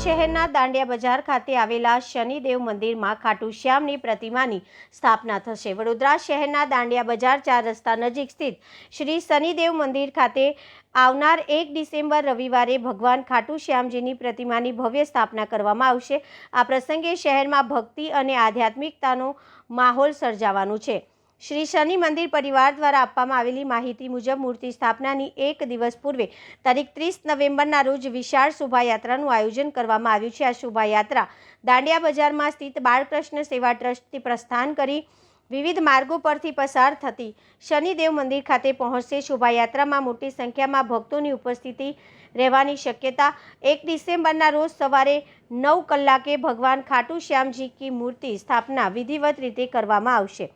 શહેરના દાંડિયા બજાર ખાતે આવેલા શનિદેવ મંદિરમાં ખાટુ શ્યામની પ્રતિમાની સ્થાપના થશે. વડોદરા શહેરના દાંડિયા બજાર ચાર રસ્તા નજીક સ્થિત શ્રી શનિદેવ મંદિર ખાતે આવનાર એક ડિસેમ્બર રવિવારે ભગવાન ખાટુ શ્યામજીની પ્રતિમાની ભવ્ય સ્થાપના કરવામાં આવશે. આ પ્રસંગે શહેરમાં ભક્તિ અને આધ્યાત્મિકતાનો માહોલ સર્જાવાનો છે. શ્રી શનિ મંદિર પરિવાર દ્વારા આપવામાં આવેલી માહિતી મુજબ મૂર્તિ સ્થાપનાની એક દિવસ પૂર્વે તારીખ ત્રીસ નવેમ્બરના રોજ વિશાળ શોભાયાત્રાનું આયોજન કરવામાં આવ્યું છે. આ શોભાયાત્રા દાંડિયા બજારમાં સ્થિત બાળકૃષ્ણ સેવા ટ્રસ્ટથી પ્રસ્થાન કરી વિવિધ માર્ગો પરથી પસાર થતી શનિદેવ મંદિર ખાતે પહોંચશે. શોભાયાત્રામાં મોટી સંખ્યામાં ભક્તોની ઉપસ્થિતિ રહેવાની શક્યતા એક ડિસેમ્બરના રોજ સવારે નવ કલાકે ભગવાન ખાટુ શ્યામજી કી મૂર્તિ સ્થાપના વિધિવત રીતે કરવામાં આવશે.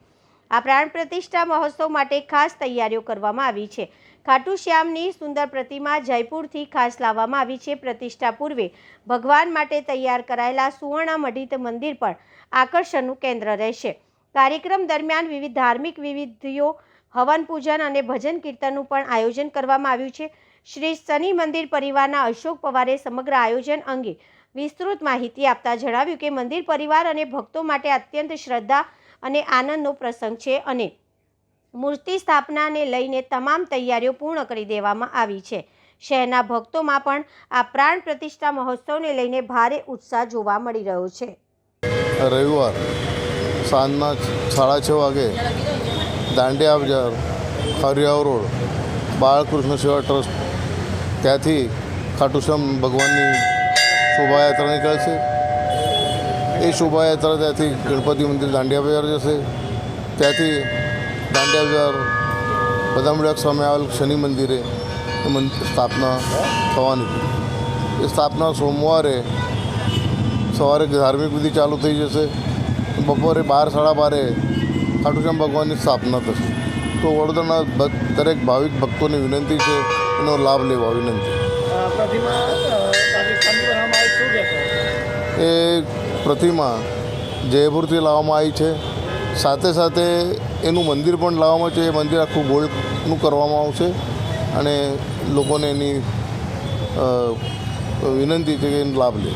આ પ્રાણ પ્રતિષ્ઠા મહોત્સવ માટે ખાસ તૈયારીઓ કરવામાં આવી છે. ખાટુ શ્યામની સુંદર પ્રતિમા જયપુરથી ખાસ લાવવામાં આવી છે. પ્રતિષ્ઠા પૂર્વે ભગવાન માટે તૈયાર કરાયેલા સુવર્ણમઢિત મંદિર પણ આકર્ષણનું કેન્દ્ર રહેશે. કાર્યક્રમ દરમિયાન વિવિધ ધાર્મિક વિવિધિઓ, હવન પૂજન અને ભજન કીર્તનનું પણ આયોજન કરવામાં આવ્યું છે. શ્રી શનિ મંદિર પરિવારના અશોક પવારે સમગ્ર આયોજન અંગે વિસ્તૃત માહિતી આપતા જણાવ્યું કે મંદિર પરિવાર અને ભક્તો માટે અત્યંત શ્રદ્ધા અને આનંદનો પ્રસંગ છે અને મૂર્તિ સ્થાપનાને લઈને તમામ તૈયારીઓ પૂર્ણ કરી દેવામાં આવી છે. શહેરના ભક્તોમાં પણ આ પ્રાણ પ્રતિષ્ઠા મહોત્સવને લઈને ભારે ઉત્સાહ જોવા મળી રહ્યો છે. રવિવાર સાંજના સાડા છ વાગે દાંડિયા બજાર, ખરિયાવ રોડ, બાળકૃષ્ણ સેવા ટ્રસ્ટ. ત્યાંથી ખાટુશ્યામ ભગવાનની શોભાયાત્રા નીકળશે એ શોભાયાત્રા ત્યાંથી ગણપતિ મંદિર દાંડિયા બજાર જશે. ત્યાંથી દાંડિયા બજાર બદામડાક સામે આવેલ શનિ મંદિરે સ્થાપના થવાની. એ સ્થાપના સોમવારે સવારે ધાર્મિક વિધિ ચાલુ થઈ જશે. બપોરે બાર સાડા બારે ખાટુશ્યામ ભગવાનની સ્થાપના થશે. તો વડોદરાના દરેક ભાવિક ભક્તોની વિનંતી છે એનો લાભ લેવા વિનંતી. એ પ્રતિમા જયપુરથી લાવવામાં આવી છે. સાથે સાથે એનું મંદિર પણ લાવવામાં છે. એ મંદિર આખું ગોલ્ડનું કરવામાં આવશે અને લોકોને એની વિનંતી છે કે એનો લાભ લે.